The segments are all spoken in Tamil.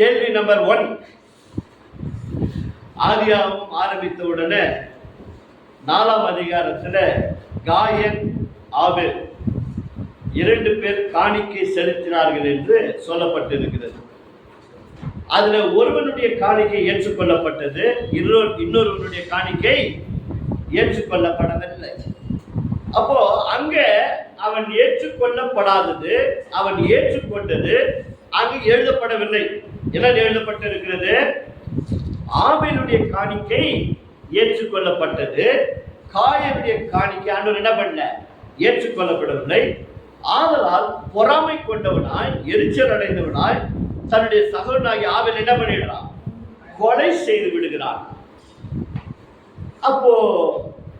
கேள்வி நம்பர் ஒன் ஆதியாகவும் ஆரம்பித்த உடனே நாலாம் அதிகாரத்தில் காயன் ஆபில் இரண்டு பேர் காணிக்கை செலுத்தினார்கள் என்று சொல்லப்பட்டிருக்கிறது. அதுல ஒருவனுடைய காணிக்கை ஏற்றுக்கொள்ளப்பட்டது இன்னொரு இன்னொருவனுடைய காணிக்கை ஏற்றுக்கொள்ளப்படவில்லை. அப்போ அங்க அவன் ஏற்றுக்கொள்ளப்படாதது அவன் ஏற்றுக்கொண்டது அங்கு எழுதப்படவில்லை. என்ன எழுதப்பட்டிருக்கிறது ஆவினுடைய காணிக்கை ஏற்றுக்கொள்ளப்பட்டது. காயனுடைய காணிக்கை ஆண்டவர் என்ன பண்ணல? ஏற்றுக்கொள்ளப்படவில்லை. ஆதலால் பொறாமை கொண்டவனாய் எரிச்சல் அடைந்தவனாய் தன்னுடைய சகோதரனாகி ஆவில் என்ன பண்ணிடுறான்? கொலை செய்து விடுகிறான். அப்போ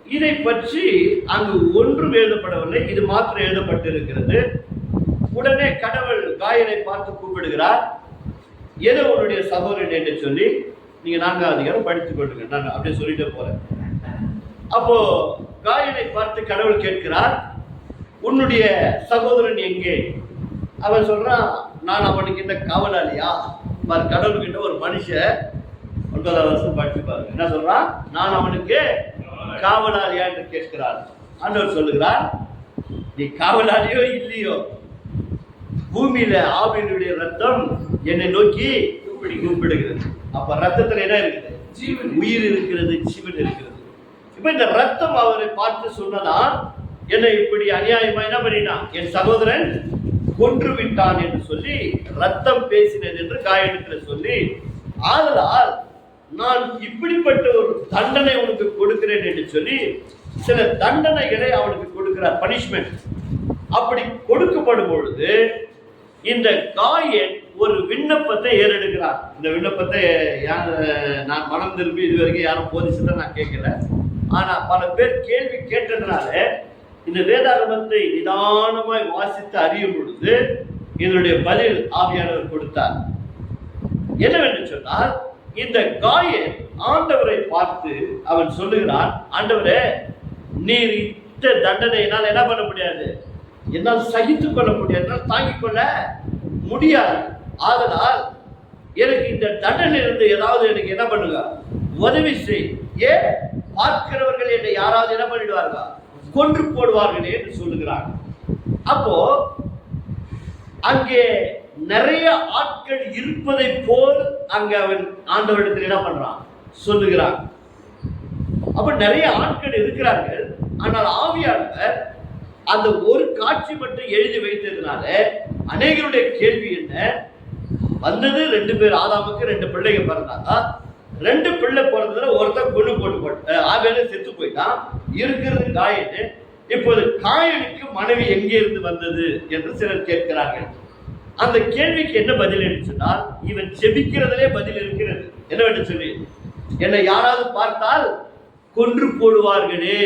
இதை பற்றி அங்கு ஒன்றும் எழுதப்படவில்லை. இது மாத்திரம் எழுதப்பட்டிருக்கிறது. உடனே கடவுள் காயனை பார்த்து கூப்பிடுகிறார். ஏதோ உன்னுடைய சகோதரன் என்று சொல்லி நீங்க நான்காவது அதிகாரம் படித்துக் கொள்ளுங்க. நான் அப்படியே சொல்லிட்டே போறேன். அப்போ காயனை பார்த்து கடவுள் கேட்கிறார் உன்னுடைய சகோதரன் எங்கே? அவன் சொல்றான் நான் அவனுக்கு இந்த காவலாளியா? பாரு கடவுள்கிட்ட ஒரு மனுஷன் ஒன்பதாம் வருஷம் படிச்சு பாருங்க. என்ன சொல்றான்? நான் அவனுக்கு காவலாளியா? என்று கேட்கிறார் ஆண்டவர் சொல்லுகிறார் நீ காவலாளியோ இல்லையோ? பூமியில ஆவினுடைய ரத்தம் என்னை நோக்கி கூப்பிடி கூப்பிடுகிறது. அப்ப ரத்தத்துல என்ன இருக்குது? ஜீவன். உயிர் இருக்கிறது ஜீவன் இருக்கிறது. இப்ப இந்த ரத்தம் அவரை பார்த்து சொன்னதா என்னை இப்படி அநியாயமா என்ன பண்ணிட்டான்? என் சகோதரன் கொன்று விட்டான் என்று சொல்லி ரத்தம் பேசினது என்று காயத்தில் சொல்லி ஆதலால் நான் இப்படிப்பட்ட ஒரு தண்டனை உனக்கு கொடுக்கிறேன் என்று சொல்லி சில தண்டனைகளை அவனுக்கு கொடுக்கிறார் பனிஷ்மெண்ட் அப்படி கொடுக்கப்படும் பொழுது இந்த காயன் ஒரு விண்ணப்பத்தை ஏறெடுக்கிறார். இந்த விண்ணப்பத்தை யார் நான் மனம் திரும்பி இது வரைக்கும் யாரும் போதிச்சுட்டு நான் கேட்கல. ஆனா பல பேர் கேள்வி கேட்டதுனால இந்த வேதாகமத்தை நிதானமாய் வாசித்து அறியும் பொழுது இதனுடைய பதில் ஆவியானவர் கொடுத்தார். என்னவென்று சொன்னால் இந்த காயன் ஆண்டவரை பார்த்து அவன் சொல்லுகிறான் ஆண்டவரே நீர் இத்த தண்டனையினால் என்ன பண்ண முடியாது? என்னால் சகித்துக் கொள்ள முடியாது தாங்கிக் கொள்ள முடியாது. ஆதலால் எனக்கு இந்த தண்டனையிலிருந்து ஏதாவது எனக்கு என்ன பண்ணுங்க? உதவி செய். ஏன்? பார்க்கிறவர்கள் என்னை யாராவது என்ன பண்ணிடுவார்களா? கொன்று போடுவார்களே என்று சொல்லுகிறாங்க அப்போ அங்கே நிறைய ஆட்கள் இருப்பதை போல் அங்க அவன் ஆண்டவரிடத்தில் என்ன பண்றான்? சொல்லுகிறான். அப்ப நிறைய ஆட்கள் இருக்கிறார்கள். ஆனால் ஆவியானவர் அந்த ஒரு காட்சி மட்டும் எழுதி வைத்ததுனால அநேகருடைய கேள்வி என்ன? வந்தது ரெண்டு பேர் ஆதாமுக்கு ரெண்டு பிள்ளைங்க பிறந்தாங்க. ரெண்டு பிள்ளை பிறந்ததுல ஒருத்தன் கொண்டு போட்டு போட்டு ஆவேல செத்து போயிட்டான். இருக்கிறது காயனு. இப்போது காயனுக்கு மனைவி எங்கே இருந்து வந்தது என்று சிலர் கேட்கிறார்கள். அந்த கேள்விக்கு என்ன பதில் சொன்னால் இவன் செபிக்கிறதுலே பதில் இருக்கிறது. என்னவென்று சொல்லி என்னை யாராவது பார்த்தால் கொன்று போடுவார்களே.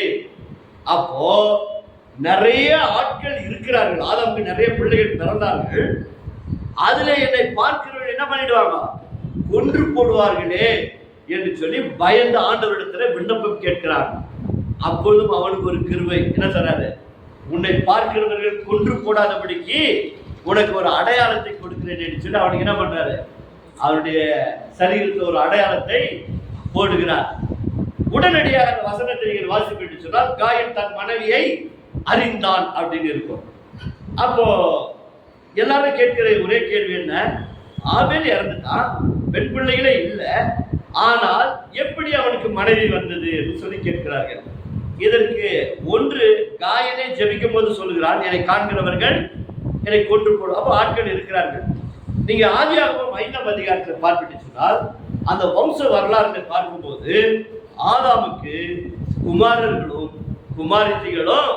அப்போ நிறைய ஆட்கள் இருக்கிறார்கள். ஆதாமுக்கு நிறைய பிள்ளைகள் பிறந்தார்கள். அதுல என்னை பார்க்கிறவர்கள் என்ன பண்ணிடுவாங்க? கொன்று போடுவார்களே என்று சொல்லி பயந்த ஆண்டவரிடத்துல விண்ணப்பம் கேட்கிறார். அப்பொழுதும் அவனுக்கு ஒரு கிருவை என்ன சொல்றாரு? உன்னை பார்க்கிறவர்கள் கொன்று போடாதபடிக்கு உனக்கு ஒரு அடையாளத்தை கொடுக்கிறேன் என்று சொல்லி அவனுக்கு என்ன பண்றாரு? அவருடைய சரீரத்தில் ஒரு அடையாளத்தை போடுகிறார். உடனடியாக வசனத்தை நீங்கள் வாசிப்பிட்டு சொன்னால் காயன் தன் மனைவியை அறிந்தான் அப்படின்னு இருக்கும். அப்போ எல்லாரும் கேட்கிற ஒரே கேள்வி என்ன? ஆபேல் இறந்துட்டான் பெண் பிள்ளைகளே இல்லை. ஆனால் எப்படி அவனுக்கு மனைவி வந்தது சொல்லி கேட்கிறார்கள். இதற்கு ஒன்று காயனை ஜெபிக்கும் போது சொல்லுகிறான் என்னை காண்கிறவர்கள் என்னை கொண்டு போடும். அப்போ ஆட்கள் இருக்கிறார்கள். நீங்க ஆதியாகவும் ஐந்தாம் அதிகாரத்தில் பார்த்துட்டு சொன்னால் அந்த வம்ச வரலாறுகளை பார்க்கும்போது ஆதாமுக்கு குமாரர்களும் குமாரத்திகளும்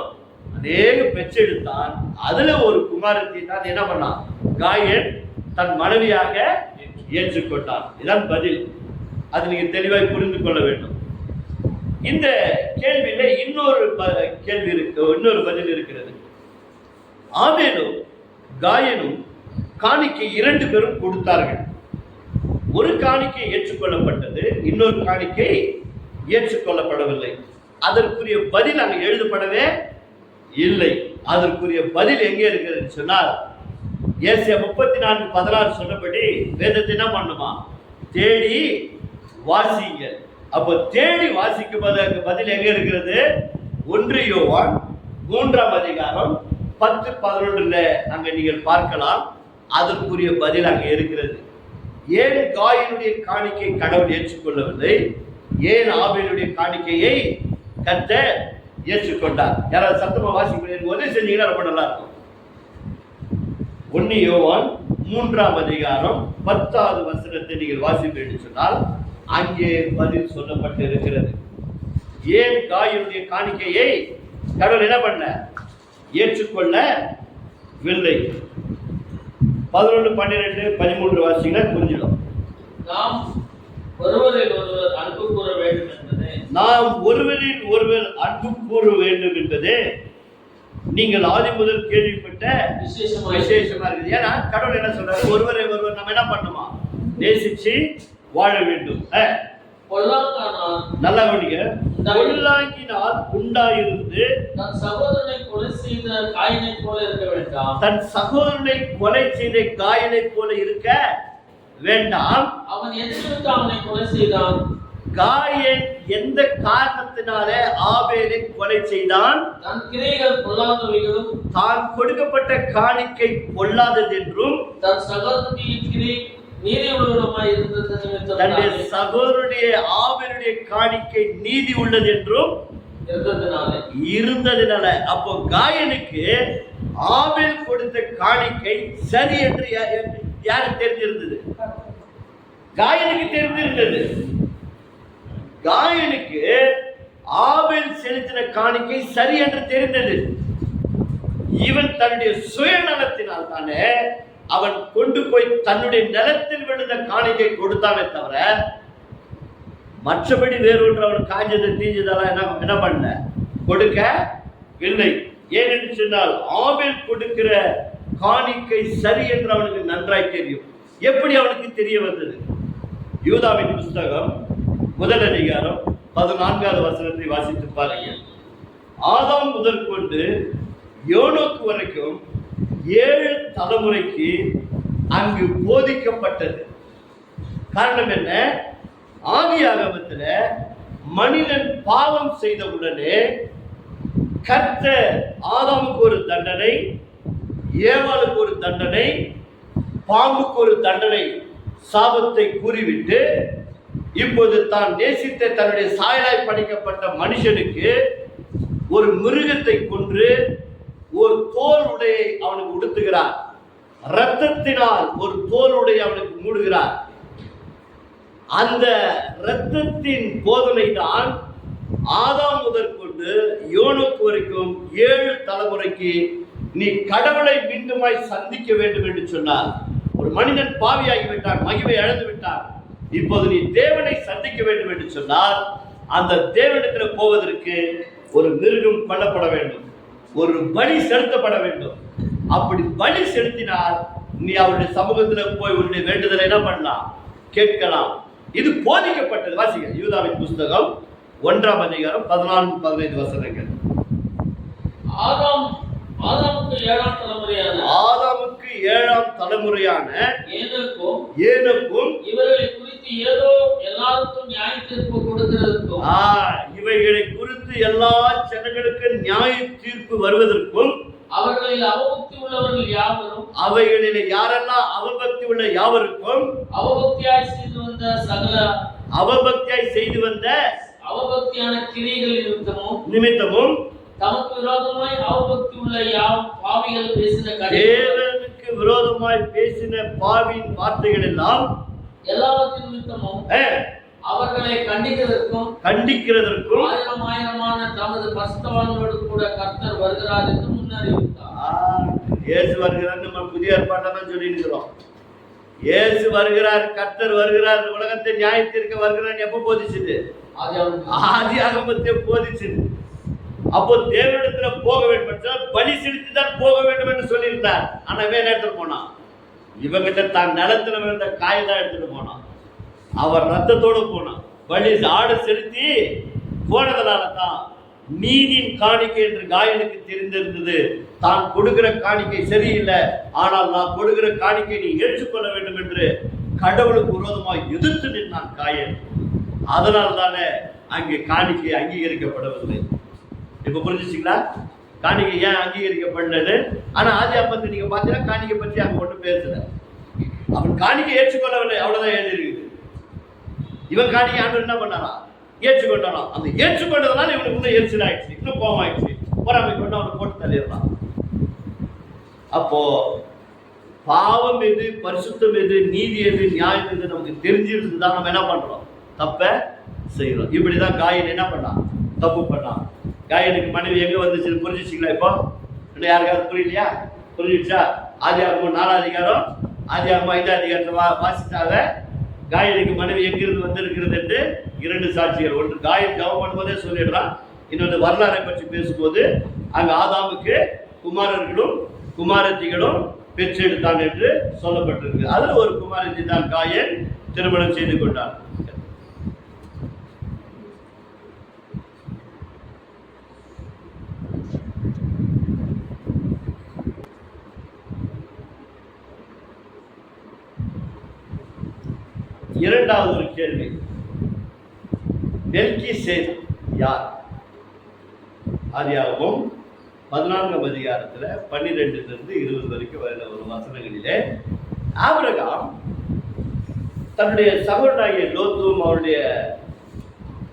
அநேக பெற்றெடுத்தான். அதுல ஒரு குமாரத்தை தான் என்ன பண்ணான்? காயன் தன் மனைவியாக ஏற்றுக்கொண்டான். இதான் பதில். அது நீங்க தெளிவாய் புரிந்து கொள்ள வேண்டும். இந்த கேள்வியில இன்னொரு ப- கேள்வி இருக்கு இன்னொரு பதில் இருக்கிறது. ஆவேலும் காயனும் காணிக்கை இரண்டு பேரும் கொடுத்தார்கள். ஒரு காணிக்கை ஏற்றுக்கொள்ளப்பட்டது இன்னொரு காணிக்கை ஏற்றுக்கொள்ளப்படவில்லை. அதற்குரிய பதில் அங்கு எழுதப்படவே இல்லை. அதற்குரிய பதில் எங்கே இருக்கிறது சொன்னால் ஏசிய முப்பத்தி நான்கு பதினாறு சொன்னபடி வேதத்தை என்ன பண்ணுமா? தேடி வாசிங்க. அப்போ தேடி வாசிக்கும் போது பதில் எங்க இருக்கிறது? ஒன்று யோவான் மூன்றாம் அதிகாரம் பத்து பதினொன்றுல அங்க நீங்கள் பார்க்கலாம். அதற்குரிய பதில் அங்க இருக்கிறது. ஏன் காயினுடைய காணிக்கை கடவுள் ஏற்றுக்கொள்ளவில்லை? ஏன் ஆவியனுடைய காணிக்கையை கத்த ஏற்றுக்கொண்டார். யாராவது சத்தமா வாசிக்க எனக்கு உதவி செஞ்சீங்கன்னா ரொம்ப நல்லா இருக்கும் ஒன்னு யோவான் மூன்றாம் அதிகாரம் பத்தாவது வசனத்தை நீங்கள் வாசிப்பு என்று சொன்னால் அங்கே பதில் சொல்லப்பட்டு இருக்கிறது. ஏன் காயினுடைய காணிக்கையை கடவுள் என்ன பண்ண? ஏற்றுக்கொள்ளவில்லை. பதினொன்று பன்னிரெண்டு பதிமூன்று வாசிங்கன்னா புரிஞ்சிடும். நாம் ஒருவரில் ஒருவர் அன்பு கூற வேண்டும் நாம் ஒருவரில் ஒருவர் அன்பு கூற வேண்டும் என்பதே நீங்கள் ஆதி முதல் கேள்விப்பட்ட விசேஷமாய் விசேஷமா இருக்குது. ஏன்னா கடவுள் என்ன சொல்றாரு? ஒருவரை ஒருவர் நம்ம என்ன பண்ணுமா? நேசிச்சு வாழ வேண்டும். நல்லா கவனிங்க. பொல்லாங்கினால் உண்டாயிருந்து தன் சகோதரனை கொலை செய்த காயினை போல இருக்க வேண்டாம். தன் சகோதரனை கொலை செய்த காயனை போல இருக்க வேண்டாம். அவன் எதிர்த்து அவனை கொலை செய்தான். காயன் எந்த காரணத்தினாலே ஆபேலை கொலை செய்தான்? தன் கிரைகள் பொல்லாதவைகளும் தான் கொடுக்கப்பட்ட காணிக்கை பொல்லாதது என்றும் தன் சகோதரியின் கிரை நீதி உள்ளவருமாய் இருந்தது தன்னுடைய சகோதரனுடைய ஆபேலுடைய காணிக்கை நீதி உள்ளது என்றும் இருந்ததினாலே. இருந்ததுனால. அப்போ காயனுக்கு ஆபேல் கொடுத்த காணிக்கை சரி என்று யாருக்கு தெரிஞ்சிருந்தது? காயனுக்கு தெரிந்திருந்தது காயனுக்கு ஆபேல் செலுத்தின காணிக்கை சரி என்று தெரிந்தது. இவன் தன்னுடைய சுயநலத்தினால் தானே அவன் கொண்டு போய் தன்னுடைய நிலத்தில் விழுந்த காணிக்கை கொடுத்தானே தவிர மற்றபடி வேறொன்று அவன் காஞ்சது தீஞ்சதெல்லாம் என்ன என்ன பண்ண? கொடுக்க இல்லை. ஏனென்று சொன்னால் ஆவில் கொடுக்கிற காணிக்கை சரி என்று அவனுக்கு நன்றாய் தெரியும். எப்படி அவனுக்கு தெரிய வந்தது? யூதாவின் புஸ்தகம் முதல் அதிகாரம் பதினான்காவது வசனத்தை வாசித்து பாருங்க. ஆதாம் முதல் கொண்டு யோனோக்கு வரைக்கும் ஏழு தலைமுறைக்கு அங்கு போதிக்கப்பட்டது. காரணம் என்ன? ஆதியாகமத்துல மனிதன் பாவம் செய்த உடனே கர்த்தர் ஆதாமுக்கு ஒரு தண்டனை ஏவாளுக்கு ஒரு தண்டனை பாம்புக்கு ஒரு தண்டனை சாபத்தை கூறிவிட்டு இப்போது தான் நேசித்த தன்னுடைய சாயலாய் படைக்கப்பட்ட மனுஷனுக்கு ஒரு மிருகத்தை கொன்று ஒரு தோல் உடையை அவனுக்கு உடுத்துகிறார். இரத்தத்தினால் ஒரு தோல் உடையை அவனுக்கு மூடுகிறார். அந்த இரத்தத்தின் போதனை தான் ஆதாம் முதற்கொண்டு யோனுக்கு வரைக்கும் ஏழு தலைமுறைக்கு நீ கடவுளை மீண்டுமாய் சந்திக்க வேண்டும் என்று சொன்னார். ஒரு மனிதன் பாவியாகி விட்டான் மகிமை இழந்து விட்டான் இப்போது நீ தேவனை சந்திக்க வேண்டும் என்று சொன்னால் அந்த தேவனிடத்தில் போவதற்கு ஒரு மிருகம் கொல்லப்பட வேண்டும். ஒரு பலி செலுத்தப்பட வேண்டும். அப்படி பலி செலுத்தினால் நீ அவருடைய சமூகத்தில் போய் உன்னுடைய வேண்டுதலை என்ன பண்ணலாம்? கேட்கலாம். இது போதிக்கப்பட்டது. வாசிங்க. யூதாவின் புஸ்தகம் ஒன்றாம் அதிகாரம் பதினான்கு பதினைந்து வசனங்கள். ஆறாம் ஆதாமுக்கு ஏழாம் தலைமுறையான ஆதாமுக்கு ஏழாம் தலைமுறையான ஏனுக்கும் ஏனுக்கும் இவர்களை குறித்து ஏதோ எல்லாருக்கும் நியாய தீர்ப்பு கொடுக்கிறதுக்கும் இவைகளை குறித்து எல்லா ஜனங்களுக்கு நியாய தீர்ப்பு வருவதற்கும் அவர்களில் அவபக்தி உள்ளவர்கள் யாவரும் அவைகளில் யாரெல்லாம் அவபக்தி உள்ள யாவருக்கும் அவபக்தியாய் செய்து வந்த சகல அவபக்தியாய் செய்து வந்த அவபக்தியான கிரியைகள் நிமித்தமும் நிமித்தமும் தமக்கு விரோதமாய் அவபக்தி உள்ள யாவ் பாவிகள் பேசின தேவனுக்கு விரோதமாய் பேசின பாவின் வார்த்தைகள் எல்லாம் எல்லாவற்றின் நிமித்தமும் அவர்களை கண்டிக்கிறதற்கும் கண்டிக்கிறதற்கும் ஆயிரம் ஆயிரமான தமது பஸ்தவான்களோடு கூட கர்த்தர் வருகிறார் என்று முன்னறிவித்தார். இயேசு வருகிறார் நம்ம புதிய ஏற்பாட்டை தான் சொல்லி இருக்கிறோம் இயேசு வருகிறார் கர்த்தர் வருகிறார் உலகத்தை நியாயத்திற்கு வருகிறார் எப்ப போதிச்சுது? ஆதி ஆகமத்தை போதிச்சுது. அப்போ தேவனிடத்துல போக வேண்டும் என்றால் பலி செலுத்தி தான் போக வேண்டும் என்று சொல்லியிருந்தார். ஆனா வேற எடுத்துட்டு போனான். இவங்கிட்ட தான் நிலத்துல விழுந்த காய் தான் எடுத்துட்டு போனான். அவர் ரத்தத்தோடு போனான். பலி ஆடு செலுத்தி போனதுனால தான் நீதியின் காணிக்கை என்று காயனுக்கு தெரிந்திருந்தது. தான் கொடுக்கிற காணிக்கை சரியில்லை. ஆனால் நான் கொடுக்கிற காணிக்கை நீ ஏற்றுக்கொள்ள வேண்டும் என்று கடவுளுக்கு விரோதமாக எதிர்த்து நின்றான் காயன். அதனால் தானே அங்கே காணிக்கை அங்கீகரிக்கப்படவில்லை இப்போ புரிஞ்சுச்சிங்களா? காணிக்கை ஏன் அங்கீகரிக்கப்படலன்னு ஆனால் ஆதி அப்பத்து நீங்க பார்த்தீங்கன்னா காணிக்கை பற்றி அங்கே ஒன்றும் பேசல. அவன் காணிக்கை ஏற்றுக்கொள்ளவில்லை. அவ்வளவுதான் எழுதியிருக்குது இவன் காணிக்கை ஆண்டு என்ன பண்ணாராம் ஏற்றுக்கொண்டாராம் அந்த ஏற்றுக்கொண்டதுனால இவனுக்கு இன்னும் எரிச்சல் ஆயிடுச்சு. இன்னும் கோபம் ஆயிடுச்சு. பொறாமை கொண்டு அவனை போட்டு தள்ளிடலாம் அப்போ பாவம் எது பரிசுத்தம் எது நீதி எது நியாயம் எது நமக்கு தெரிஞ்சிருந்தா நம்ம என்ன பண்றோம்? தப்ப செய்யறோம். இப்படிதான் காயின் என்ன பண்ணான்? தப்பு பண்ணான். காயனுக்கு மனைவி எங்கே வந்துச்சு? புரிஞ்சிச்சிங்களா இப்போ? இன்னும் யாருக்காவது புரியலையா? புரிஞ்சிடுச்சா? ஆதி ஆகமம் நாலாம் அதிகாரம் ஆதி ஆகமம் ஐந்தாம் அதிகாரத்தை வா வாசித்தாக காயனுக்கு மனைவி எங்கிருந்து வந்திருக்கிறது என்று இரண்டு சாட்சிகள். ஒன்று காயன் கவனம் பண்ணும்போதே சொல்லிடுறான். இன்னொன்று வரலாறை பற்றி பேசும்போது அங்கே ஆதாமுக்கு குமாரர்களும் குமாரத்திகளும் பெற்றெடுத்தான் என்று சொல்லப்பட்டிருக்கு. அதில் ஒரு குமாரத்தி தான் காயன் திருமணம் செய்து கொண்டான். இரண்டாவது ஒரு கேள்வி. நெல்கி சேத் யார்? ஆதியாகவும் பதினான்காம் அதிகாரத்தில் பன்னிரெண்டுலேருந்து இருபது வரைக்கும் வரையில ஒரு வசனங்களிலே ஆபிரகாம் தன்னுடைய சகோதராகிய லோத்தும் அவருடைய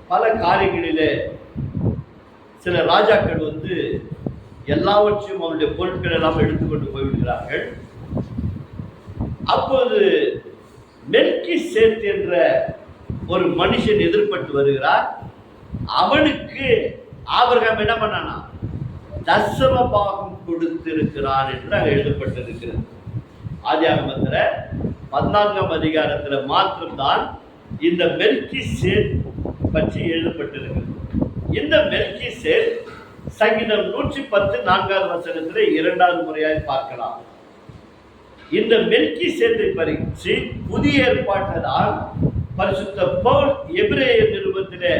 பல காரியங்களிலே சில ராஜாக்கள் வந்து எல்லாவற்றையும் அவருடைய பொருட்கள் எல்லாம் எடுத்துக்கொண்டு போய்விடுகிறார்கள். அப்போது மெல்கி சேத் என்ற ஒரு மனுஷன் எதிர்பட்டு வருகிறார். அவனுக்கு ஆபிரகாம் என்ன பண்ணானா தசம பாகம் கொடுத்திருக்கிறான் என்று அங்கே எழுதப்பட்டிருக்கிறது. ஆதியாகமத்தில் பதினான்காம் அதிகாரத்தில் மாத்திரம்தான் இந்த மெல்கி சேத் பற்றி எழுதப்பட்டிருக்கிறது. இந்த மெல்கி சேத் சங்கீதம் நூற்றி பத்து நான்காவது வசனத்தில் இரண்டாவது முறையாக பார்க்கலாம். இந்த மெல்கி சேத்தை பறிச்சு புதிய ஏற்பாட்டதால் பரிசுத்த பவுல் எபிரேய நிருபத்திலே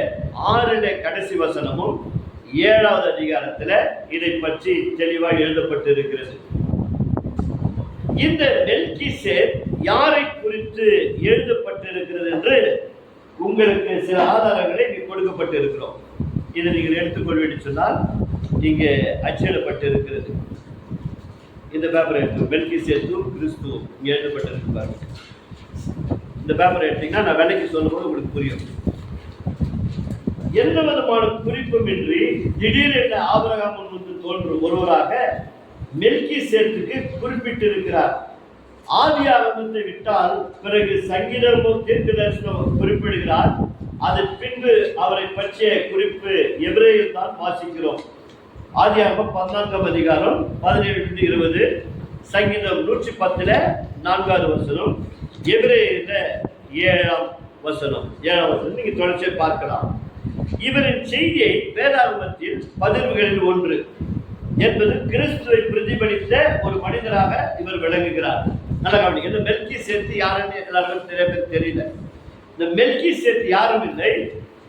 ஆறிலே கடைசி வசனமும் ஏழாவது அதிகாரத்துல இதை பற்றி தெளிவாக எழுதப்பட்டிருக்கிறது. இந்த மெல்கி சேத் யாரை குறித்து எழுதப்பட்டிருக்கிறது என்று உங்களுக்கு சில ஆதாரங்களை இங்கு கொடுக்கப்பட்டிருக்கிறோம். இதை நீங்கள் எடுத்துக்கொள்வேன்னு சொன்னால் இங்கே அச்சிடப்பட்டிருக்கிறது. இந்த பேப்பர் எடுத்து மெல்கி சேர்த்து கிறிஸ்து இங்கே எழுதப்பட்டிருக்கு பாருங்க இந்த பேப்பர் எடுத்தீங்கன்னா நான் வேலைக்கு சொல்லும்போது உங்களுக்கு புரியும். எந்த விதமான குறிப்பும் இன்றி திடீரென ஆபரகாம் வந்து தோன்றும் ஒருவராக மெல்கி சேத்துக்கு குறிப்பிட்டிருக்கிறார். ஆதி ஆரம்பத்தை விட்டால் பிறகு சங்கீதமும் தீர்க்க தரிசனம் குறிப்பிடுகிறார். அதன் பின்பு அவரை பற்றிய குறிப்பு எபிரேயில் தான் வாசிக்கிறோம். ஆதியாகமம் பதினான்காம் அதிகாரம் பதினேழு இருபது. சங்கீதம் நூற்றி பத்துல நான்காவது வசனம். எபிரேயில ஏழாம் வசனம். ஏழாம் வசனம். நீங்க தொடர்ச்சியை பார்க்கலாம். இவரின் செய்தியை வேதாகமத்தில் பதிவுகளில் ஒன்று என்பது கிறிஸ்துவை பிரதிபலித்த ஒரு மனிதராக இவர் விளங்குகிறார். நல்ல கவனிங்க. இந்த மெல்கி சேர்த்து யாருன்னு எல்லாருக்கும் நிறைய பேர் தெரியல. இந்த மெல்கி சேர்த்து யாரும் இல்லை.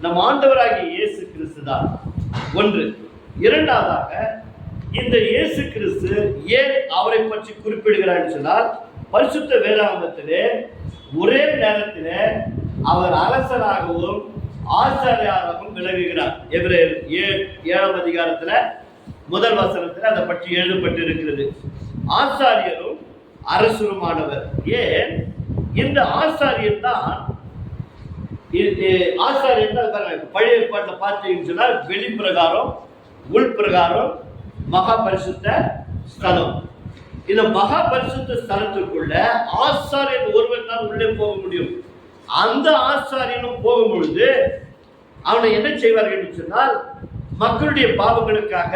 நம் ஆண்டவராகிய இயேசு கிறிஸ்து தான். ஒன்று. இரண்டாவதாக இந்த இயேசு கிறிஸ்து ஏன் அவரை பற்றி குறிப்பிடுகிறார் சொன்னால் பரிசுத்த வேதாகமத்திலே ஒரே நேரத்திலே அவர் அரசராகவும் ஆச்சாரியாகவும் விளங்குகிறார். எபிரேயர் ஏ ஏழாம் அதிகாரத்துல முதல் வசனத்தில் அதை பற்றி எழுதப்பட்டிருக்கிறது. ஆச்சாரியரும் அரசருமானவர். ஏன்? இந்த ஆச்சாரியர் தான் ஆச்சாரியர் தான் பழைய பாட்டில் பார்த்தீங்கன்னு சொன்னால் வெளிப்பிரகாரம் உள்பிரகாரம் மகா பரிசுத்த ஸ்தலம். இந்த மகா பரிசுத்த ஸ்தலத்திற்குள்ள ஆசாரியன் ஒருவன் தான் உள்ளே போக முடியும். அந்த ஆசாரியனும் போகும் பொழுது அவனை என்ன செய்வார்கள் என்று சொன்னால் மக்களுடைய பாவங்களுக்காக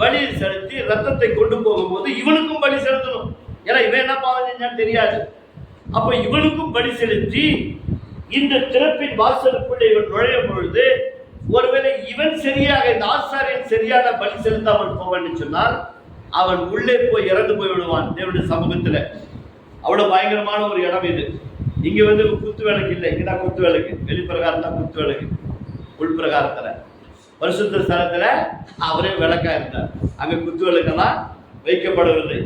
பலி செலுத்தி ரத்தத்தை கொண்டு போகும்போது இவனுக்கும் பலி செலுத்தணும். ஏன்னா இவன் என்ன பாவம் செஞ்சான்னு தெரியாது. அப்ப இவனுக்கும் பலி செலுத்தி இந்த திறப்பின் வாசலுக்குள்ளே இவன் நுழையும் பொழுது ஒருவேளை இவன் சரியாக இந்த ஆசாரியன் சரியான பலி செலுத்தாமல் போவான்னு சொன்னால் அவன் உள்ளே போய் இறந்து போய் விடுவான் தேவனுடைய சமூகத்துல. அவ்வளவு பயங்கரமான ஒரு இடம் இது. இங்க வந்து குத்து விளக்கு இல்லை. இங்கதான் குத்து விளக்கு. வெளிப்பிரகாரம் தான் குத்து விளக்கு. உள்பிரகாரத்துல பரிசுத்த ஸ்தலத்துல அவரே விளக்கா இருந்தார். அங்க குத்துவிளக்கெல்லாம் வைக்கப்படவில்லை.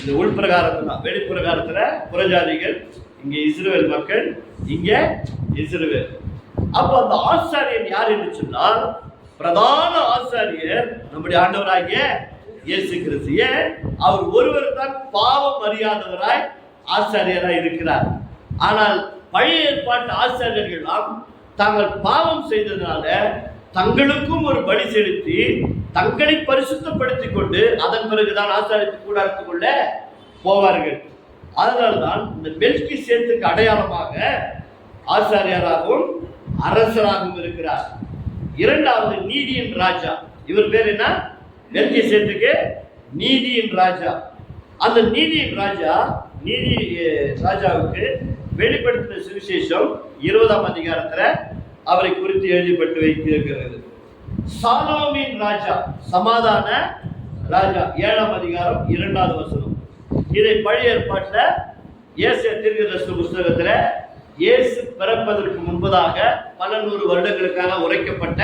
இந்த உள்பிரகாரத்துல தான் வெளிப்பிரகாரத்துல புறஜாதிகள் இங்க இஸ்ரேல் மக்கள் இங்க இஸ்ரேல் அப்போ அந்த ஆசாரியன் யார் என்று சொன்னால் பிரதான ஆசாரியர் நம்முடைய ஆண்டவராகிய இயேசு கிறிஸ்திய அவர் ஒருவர் தான் பாவம் அறியாதவராய் ஆசாரியராய் இருக்கிறார். ஆனால் பழைய ஏற்பாட்டு ஆசாரியர்கள்லாம் தாங்கள் பாவம் செய்ததுனால தங்களுக்கும் ஒரு பலி செலுத்தி தங்களை பரிசுத்தப்படுத்திக் கொண்டு அதன் பிறகுதான் ஆசாரித்து கூடாரத்துக்குள்ள போவார்கள். அதனால்தான் இந்த மெல்கி சேர்த்துக்கு அடையாளமாக ஆசாரியாராகவும் அரசராகவும் இருக்கிறார். இரண்டாவது நீதியின் ராஜா. இவர் பேர் என்ன? மெல்கி சேத்துக்கு நீதியின் ராஜா. அந்த நீதியின் ராஜா நீதி ராஜாவுக்கு வெளிப்படுத்தின சுவிசேஷம் இருபதாம் அதிகாரத்துல அவரை குறித்து எழுதப்பட்டு வைத்திருக்கிறது. சாலோமின் ராஜா சமாதான ராஜா. ஏழாம் அதிகாரம் இரண்டாவது வசனம். இதை பழைய ஏற்பாட்டில் ஏசிய திருகதர்ஷ புஸ்தகத்துல இயேசு பிறப்பதற்கு முன்பதாக பல நூறு வருடங்களுக்காக உரைக்கப்பட்ட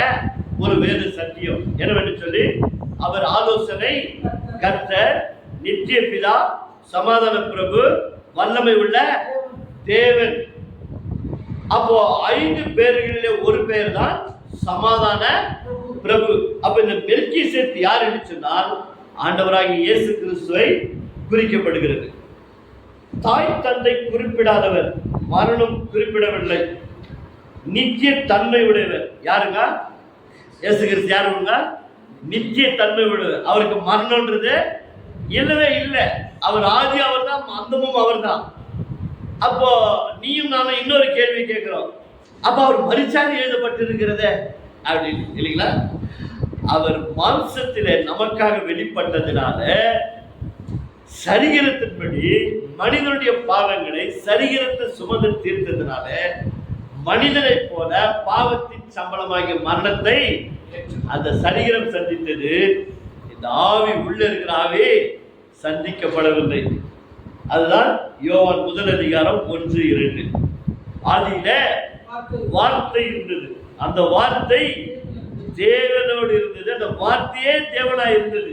ஒரு வேத சத்தியம். என்னவென்று சொல்லி அவர் ஆலோசனை கர்த்தர் நித்திய பிதா சமாதான பிரபு வல்லமை உள்ள தேவன். அப்போ ஐந்து பேர்களிலே ஒரு பேர் தான் சமாதான பிரபு. அப்ப இந்த மெல்கி சேர்த்து யார் என்று சொன்னால் ஆண்டவராகிய இயேசு கிறிஸ்துவை குறிக்கப்படுகிறது. தாய் தந்தை குறிப்பிடாதவர். மரணம் குறிப்பிடவில்லை. நித்திய தன்மை உடையவர் யாருங்க? இயேசு கிறிஸ்து யாருங்க? நித்திய தன்மை உடையவர் அவருக்கு மரணம்ன்றது இல்லவே இல்லை. அவர் ஆதி அவர் தான் அந்தமும் அவர் தான் அப்போ நீயும் நானும் இன்னொரு கேள்வி கேட்கிறோம். அப்ப அவர் மரிச்சாரு எழுதப்பட்டிருக்கிறதே அப்படின்னு இல்லைங்களா? அவர் மாம்சத்திலே நமக்காக வெளிப்பட்டதுனால சரீரத்தின்படி மனிதனுடைய பாவங்களை சரீரத்தை சுமந்து தீர்த்ததுனால மனிதனைப் போல பாவத்தின் சம்பளமாகிய மரணத்தை அந்த சரீரம் சந்தித்தது இந்த ஆவி உள்ள இருக்கிற ஆவி சந்திக்கப்படவில்லை. அதுதான் யோவான் முதல் அதிகாரம் ஒன்று இரண்டு. ஆதியில வார்த்தை. இருந்தது. அந்த வார்த்தை தேவனோடு இருந்தது. அந்த வார்த்தையே தேவனா இருந்தது.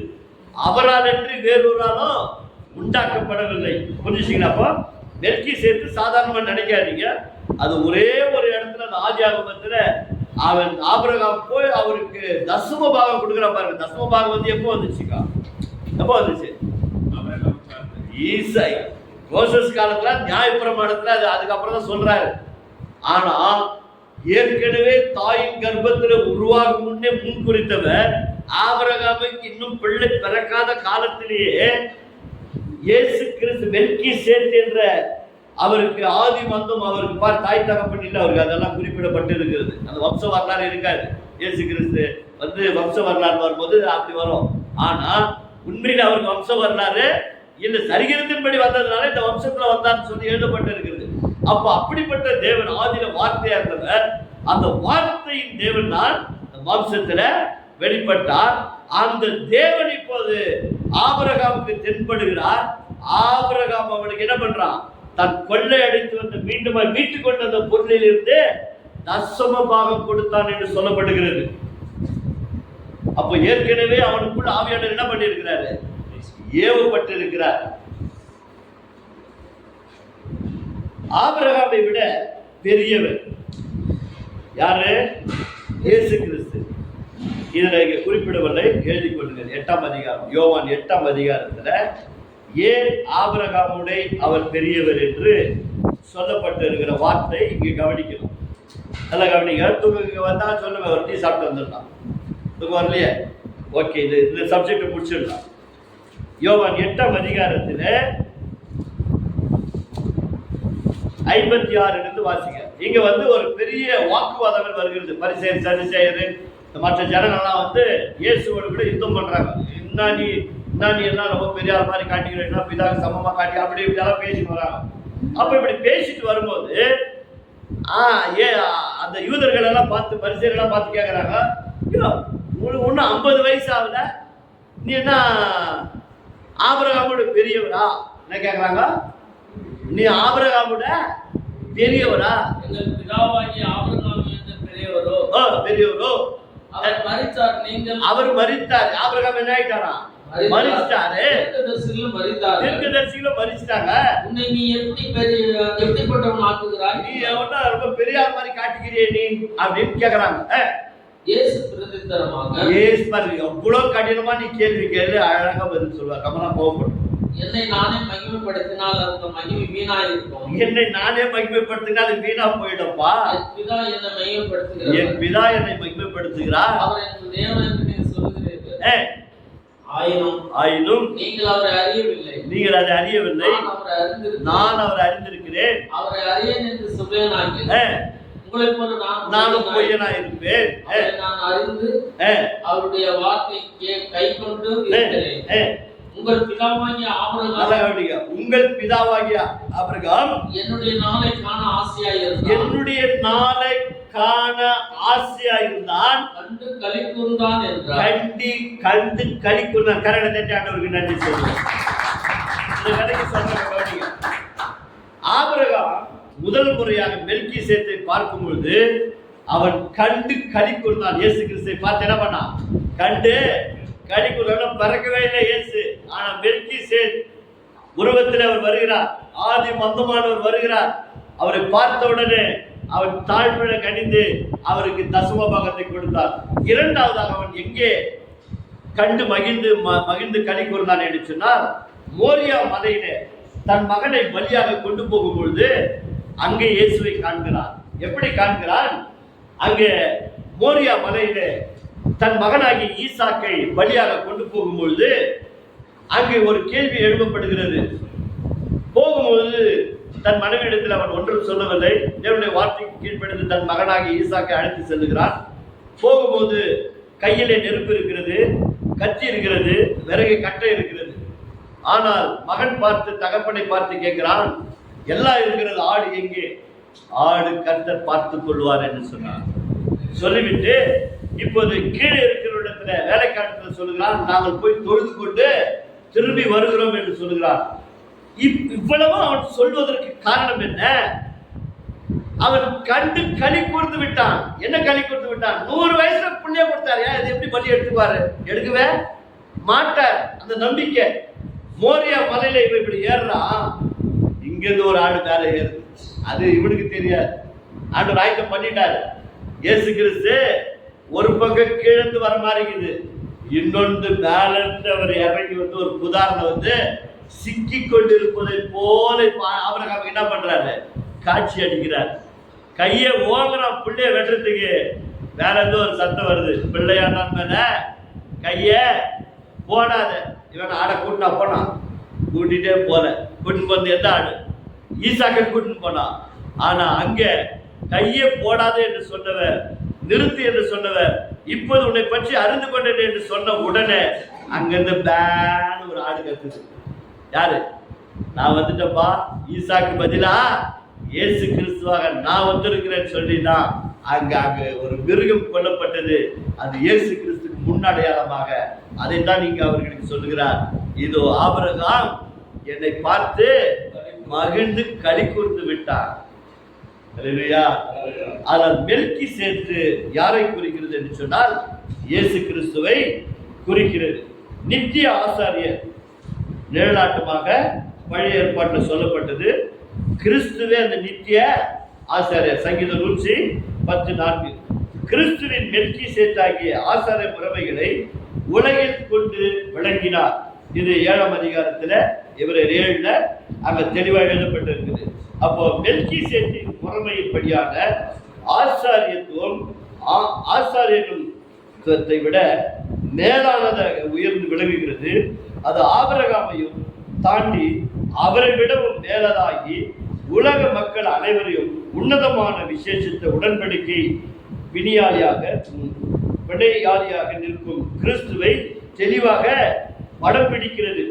அவரால் என்று வேறொராலும் உண்டாக்கப்படவில்லை. புரிஞ்சுச்சிங்களா அப்போ? நெருக்கி சேர்த்து சாதாரணமாக நினைக்காதீங்க அது ஒரே ஒரு இடத்துல அந்த ஆதி ஆகமத்தில் அவன் ஆபரகம் போய் அவருக்கு தசம பாகம் கொடுக்குற பாருங்க. தசம பாகம் வந்து எப்போ வந்துச்சுக்கா? எப்போ வந்துச்சு? ஈசை. கோஷஸ் காலத்துல நியாயப்பிரமாணத்துல அது அதுக்கப்புறம் தான் சொல்றாரு. ஆனா ஏற்கனவே தாயின் கர்ப்பத்துல உருவாகும் முன்னே முன் குறித்தவர் ஆபரகாமுக்கு இன்னும் பிள்ளை பிறக்காத காலத்திலேயே இயேசு கிறிஸ்து வெல்கி சேர்த்து என்ற அவருக்கு ஆதி மந்தம் அவருக்கு பார் தாய் தகப்பன் இல்லை அவருக்கு. அதெல்லாம் குறிப்பிடப்பட்டு இருக்கிறது அந்த வம்ச வரலாறு இருக்காது. இயேசு கிறிஸ்து வந்து வம்ச வரலாறு வரும்போது அப்படி வரும். ஆனா உண்மையில் அவருக்கு வம்ச வரலாறு இல்ல. சரிகிரத்தின்படி வந்ததுனால இந்த வம்சத்துல வந்தான்னு சொல்லி எழுதப்பட்டு இருக்கிறது அப்ப அப்படிப்பட்ட தேவன் ஆதியில வார்த்தையா இருந்தவர் அந்த வார்த்தையின் தேவன் தான் வம்சத்தில் வம்சத்துல வெளிப்பட்டார் அந்த தேவன் இப்போது ஆபரகாமுக்கு தென்படுகிறார். ஆபரகாம் அவனுக்கு என்ன பண்றான்? தன் கொள்ளை அடித்து வந்து மீண்டும் மீட்டுக் கொண்ட அந்த பொருளில் இருந்து தசம பாகம் கொடுத்தான் என்று சொல்லப்படுகிறது. அப்போ ஏற்கனவே அவனுக்குள்ள ஆவியாளர் என்ன பண்ணியிருக்கிறாரு? ஏவப்பட்டிருக்கிறார். ஆபிரகாமை விட பெரியவர். யாரு? இயேசு கிறிஸ்து. இதில் இங்கே குறிப்பிடவில்லை எழுதி கொள்ளுங்கள். எட்டாம் அதிகாரம். யோவான் எட்டாம் அதிகாரத்தில் ஏன் ஆபரகாமுடை அவர் பெரியவர் என்று சொல்லப்பட்டிருக்கிற வார்த்தை இங்கே கவனிக்கணும். நல்லா கவனிங்க. தூக்கம் வந்தா சொல்லுங்க. ஒரு டீ சாப்பிட்டு வந்துடலாம். தூக்கம் வரலையே ஓகே இது இந்த சப்ஜெக்ட் முடிச்சிடலாம். யோவான் எட்டாம் அதிகாரத்தில் ஐம்பத்தி ஆறுலேருந்து வாசிங்க. இங்கே வந்து ஒரு பெரிய வாக்குவாதங்கள் வருகிறது. பரிசேர் சரி இந்த மற்ற ஜனங்கள்லாம் வந்து இயேசுவோடு கூட யுத்தம் பண்றாங்க. என்ன நீ என்ன நீ ரொம்ப பெரிய ஆள் மாதிரி காட்டிக்கிறீங்கன்னா பிதாக்கு சமமா காட்டி அப்படி இப்படியெல்லாம் பேசிட்டு வராங்க. அப்ப இப்படி பேசிட்டு வரும்போது ஆ ஏ அந்த யூதர்கள் எல்லாம் பார்த்து பரிசேரெல்லாம் பார்த்து கேட்குறாங்க ஐயோ உங்களுக்கு ஒன்றும் ஐம்பது வயசு ஆகல. நீ என்ன ஆபரகாமோட பெரியவரா? என்ன கேட்குறாங்க நீ ஆபரகாமோட பெரியவரா? பெரியவரோ? பெரியவரோ. அவர் மரித்தார் நீங்கள் அவர் மரித்தார் ஆபிரகாம் என்ன ஆயிட்டாரா? மரிச்சிட்டாரு தீர்க்கதரிசிகளும் மரித்தார்கள் தீர்க்கதரிசிகளும் மரிச்சிட்டாங்க உன்னை நீ எப்படி பெரிய எப்படிப்பட்டவன் ஆக்குகிறாய்? நீ எவனா ரொம்ப பெரிய மாதிரி காட்டிக்கிறியே நீ? அப்படின்னு கேக்குறாங்க. இயேசு பிரதித்தரமாக ஏசு பாரு எவ்வளவு கடினமா நீ கேள்வி கேளு அழகா பதில் சொல்லுவா கமலா கோவப்படும். என்னை நானே மகிமைப்படுத்தினால் அந்த மகிமை வீணாயிருக்கும். என்னை நானே மகிமைப்படுத்தினா அது வீணா போயிடும்பா என் பிதா என்னை என் மகிமைப்படுத்துகிறார் பிதா என்னை மகிமைப்படுத்துகிறார். அவர் என் தேவன் சொல்லுகிறீர்கள். ஆயினும் ஆயினும் நீங்கள் அவரை அறியவில்லை. நீங்கள் அதை அறியவில்லை. நான் அவரை அறிந்திருக்கிறேன். அவரை அறியேன் என்று சொல்வேனாகில் ஏய், உங்களைப் போல நான் நானும் பொய்யனா இருப்பேன். நான் அறிந்து அவருடைய வார்த்தை கை கொண்டு இருக்கிறேன். உங்கள் பிதாவாகிய ஆபிரகாம். உங்கள் பிதாவாகிய ஆபிரகாம் என்னுடைய நாளை காண இருந்தான் என்னுடைய நாளை காண ஆசையா இருந்தான் கண்டு களி கூர்ந்தான் என்றார். கண்டி கண்டு கழிக்குறான் கரட தட்டி ஆண்டவருக்கு நன்றி சொல்லுவோம். இந்த கதைக்கு சொல்ற கவனிங்க. ஆபிரகாம் முதல் முறையாக மெல்கி சேத்தை பார்க்கும் பொழுது அவன் கண்டு களி கூர்ந்தான் இயேசு கிறிஸ்தை பார்த்து என்ன பண்ணான்? கண்டு களி பறக்கவே இல்லை இயேசு. ஆனா மெல்கி சேத் உருவத்தில் அவர் வருகிறார். ஆதி மந்தமானவர் வருகிறார். அவரை பார்த்த உடனே அவன் தாழ்மையில கணிந்து அவருக்கு தசும பாகத்தை கொடுத்தார். இரண்டாவதாக அவன் எங்கே கண்டு மகிழ்ந்து ம- மகிழ்ந்து களி கூர்ந்தான் என்று சொன்னால் மோரியா மலையிலே தன் மகனை பலியாக கொண்டு போகும் பொழுது அங்கே இயேசுவை காண்கிறான் எப்படி காண்கிறான் அங்கே மோரியா மலையிலே தன் மகனாகிய ஈசாக்கை பலியாக கொண்டு போகும் பொழுது அங்கே ஒரு கேள்வி எழுப்பப்படுகிறது. போகும்போது தன் மனைவியிடத்தில் அவன் ஒன்றும் சொல்லவில்லை. தேவனுடைய வார்த்தைக்கு கீழ்ப்படுத்து தன் மகனாகி ஈசாக்கை அழைத்து செல்லுகிறான். போகும்போது கையிலே நெருப்பு இருக்கிறது கத்தி இருக்கிறது விறகு கட்டை இருக்கிறது. ஆனால் மகன் பார்த்து தகப்பனை பார்த்து கேட்கிறான் எல்லாம் இருக்கிறது ஆடு எங்கே? ஆடு கர்த்தர் பார்த்துக் கொள்வார் என்று சொன்னார் சொல்லிவிட்டு இப்போது கீழே இருக்கிற இடத்துல வேலைக்காரத்தில் சொல்லுகிறார் நாங்கள் போய் தொழுது கொண்டு திரும்பி வருகிறோம் என்று சொல்லுகிறார் இப்- இவ்வளவு அவன் சொல்வதற்கு காரணம் என்ன? அவன் கண்டு களி கூர்ந்து விட்டான். என்ன களி கூர்ந்து விட்டான்? நூறு வயசுல புண்ணியம் கொடுத்தாரு. ஏன் இது எப்படி பலி எடுத்துப்பாரு எடுக்கவே மாட்டார். அந்த நம்பிக்கை. மோரியா மலையில இப்ப இப்படி ஏறுறான். இங்கிருந்து ஒரு ஆடு மேல ஏறுது. அது இவனுக்கு தெரியாது. ஆண்டு ஆயத்தம் பண்ணிட்டாரு. ஏசு கிறிஸ்து ஒரு பக்கம் கீழந்து வர மாதிரி இருக்குது இன்னொன்று மேல அவர் இறங்கி வந்து ஒரு புதாரணம் வந்து சிக்கி கொண்டிருப்பதை போல அவருக்கு அவங்க என்ன பண்றாரு? காட்சி அடிக்கிறார். கையை ஓங்குறான் பிள்ளைய வெட்டுறதுக்கு வேற ஏதோ ஒரு சத்தம் வருது. பிள்ளையாண்டான் மேல? கைய போடாத. இவன் ஆடை கூட்டினா போனான் கூட்டிட்டே போல. கூட்டின்னு போனது எந்த ஆடு? ஈசாக்கன் கூட்டின்னு போனான் ஆனா அங்க கையை போடாத என்று சொன்னவர் நிறுத்து என்று சொன்னவர். இப்போது உன்னை பற்றி அறிந்து கொண்டேன் என்று சொன்ன உடனே அங்கிருந்து பேன் ஒரு ஆடு கத்துது யாரு? நான் வந்துட்டப்பா ஈசாக்கு பதிலா? இயேசு கிறிஸ்துவாக நான் வந்திருக்கிறேன்னு சொல்லி தான் அங்க அங்க ஒரு மிருகம் கொல்லப்பட்டது. அது இயேசு கிறிஸ்துக்கு முன்னடையாளமாக. அதைத்தான் நீங்க அவர்களுக்கு சொல்லுகிறார். இதோ ஆபரகாம் என்னை பார்த்து மகிழ்ந்து களி கூர்ந்து விட்டார் ஆனால் மெல்கி சேர்த்து யாரை குறிக்கிறது என்று சொன்னால் இயேசு கிறிஸ்துவை குறிக்கிறது. நித்திய ஆசாரியர். நிழலாட்டமாக பழைய ஏற்பாட்டில் சொல்லப்பட்டது. கிறிஸ்துவே அந்த நித்திய ஆசாரியர். சங்கீத நூற்றி பத்து நான்கு கிறிஸ்துவின் மெல்கி சேத்தாகிய ஆசாரிய முறைமைகளை உலகில் கொண்டு விளங்கினார். இது ஏழாம் அதிகாரத்தில் இவர் ஏழுல அங்கே தெளிவாக எழுதப்பட்டிருக்குது. அப்போ மெல்கி சேத்தின் முறைமையின்படியான ஆச்சாரியத்துவம் ஆ- விட மேலானதாக உயர்ந்து விளங்குகிறது. அது ஆபரகாமையும் தாண்டி அவரை விடவும் மேலதாகி உலக மக்கள் அனைவரையும் உன்னதமான விசேஷத்தை உடன்படிக்கை வினியாளியாக வினையாளியாக நிற்கும் கிறிஸ்துவை தெளிவாக படம் பிடிக்கிறது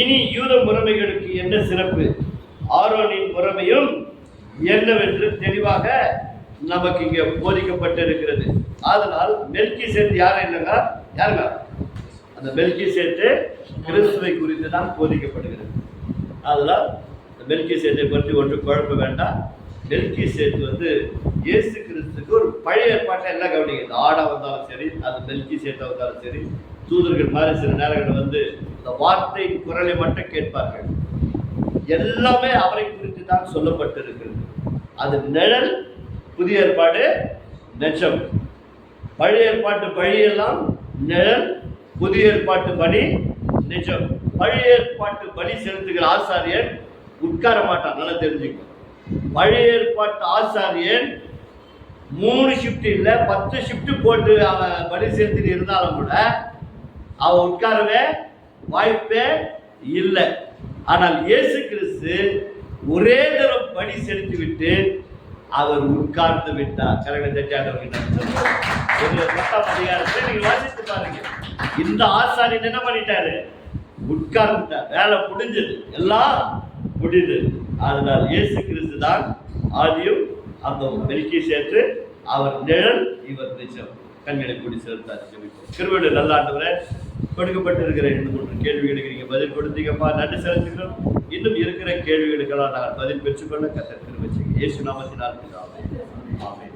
இனி யூத முறைமைகளுக்கு என்ன சிறப்பு? ஆரோனின் முறைமையும் என்னவென்று தெளிவாக நமக்கு இங்கே போதிக்கப்பட்டிருக்கிறது. அதனால் மெல்கி சேர்த்து யார் இல்லைங்க யாருங்க? அந்த மெல்கி சேர்த்து கிறிஸ்துவை குறித்து தான் போதிக்கப்படுகிறது. அதனால் இந்த மெல்கி சேர்த்தை பற்றி ஒன்று குழப்ப வேண்டாம். மெல்கி சேத்து வந்து இயேசு கிறிஸ்துக்கு ஒரு பழைய ஏற்பாட்டை எல்லாம் கவனிக்கிறது ஆடாக வந்தாலும் சரி அது மெல்கி சேத்தா வந்தாலும் சரி தூதர்கள் மாதிரி சில நேரங்கள் வந்து இந்த வார்த்தையின் குரலை மட்டும் கேட்பார்கள். எல்லாமே அவரை குறித்து தான் சொல்லப்பட்டிருக்கிறது. அது நிழல் புதிய ஏற்பாடு நெச்சம் பழைய ஏற்பாட்டு பழியெல்லாம் நிழல் புதிய ஏற்பாட்டு பணி நிஜம் பழைய ஏற்பாட்டு பலி செலுத்துகிற ஆசாரியன் உட்கார மாட்டான் நல்லா தெரிஞ்சுக்கோ. பழைய ஏற்பாட்டு ஆசாரியன் மூணு ஷிஃப்ட் இல்லை பத்து ஷிஃப்ட் போட்டு அவன் பலி செலுத்திட்டு இருந்தாலும் கூட அவன் உட்காரவே வாய்ப்பே இல்லை. ஆனால் இயேசு கிறிஸ்து ஒரே தரம் பணி செலுத்தி விட்டு அவர் உட்கார்ந்து விட்டார். கரக அதிகாரத்தை நீங்க வாசித்து பாருங்க. இந்த ஆசாரியன் என்ன பண்ணிட்டாரு? உட்கார்ந்துட்டார். வேலை முடிஞ்சது. எல்லாம் முடிந்தது. அதனால் இயேசு கிறிஸ்து தான் ஆதியும் அந்த மெல்கி சேர்த்து அவர் நிழல் இவர் நிச்சயம் கண்களை கூடி சேர்த்தார் ஜெபிப்போம். கிருபையுடைய நல்ல கொடுக்கப்பட்டிருக்கிற ரெண்டு மூன்று கேள்விகளுக்கு நீங்க பதில் கொடுத்தீங்கப்பா. நன்றி செலுத்துகிறோம். இன்னும் இருக்கிற கேள்விகளுக்கெல்லாம் நாங்கள் பதில் பெற்றுக்கொள்ள கத்தர் கிருபை செய்யுங்க. நாமத்தினால் ஆமே